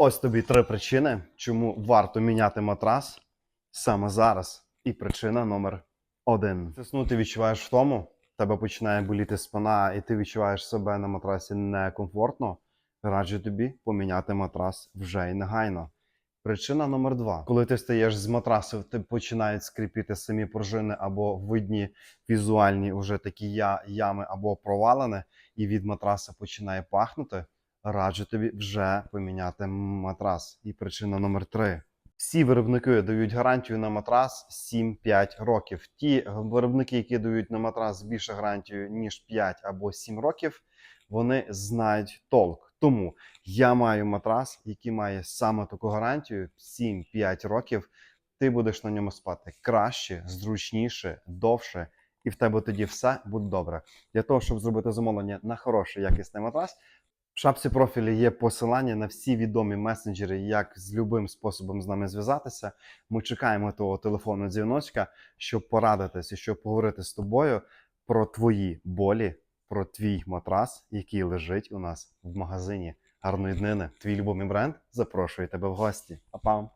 Ось тобі три причини, чому варто міняти матрас саме зараз. І причина номер один. Тисну ти відчуваєш втому, тебе починає боліти спина, і ти відчуваєш себе на матрасі некомфортно. Раджу тобі поміняти матрас вже і негайно. Причина номер два. Коли ти стаєш з матрасу, ти починають скріпіти самі пружини або видні візуальні уже такі ями або провалини, і від матраса починає пахнути. Раджу тобі вже поміняти матрас. І причина номер три. Всі виробники дають гарантію на матрас 7-5 років. Ті виробники, які дають на матрас більше гарантію, ніж 5 або 7 років, вони знають толк. Тому я маю матрас, який має саме таку гарантію 7-5 років. Ти будеш на ньому спати краще, зручніше, довше, і в тебе тоді все буде добре. Для того, щоб зробити замовлення на хороший якісний матрас, шапці профілі є посилання на всі відомі месенджери, як з любим способом з нами зв'язатися. Ми чекаємо того телефонного дзвіночка, щоб порадитися, щоб поговорити з тобою про твої болі, про твій матрас, який лежить у нас в магазині. Гарної днини. Твій любимий бренд запрошує тебе в гості. Па-пам!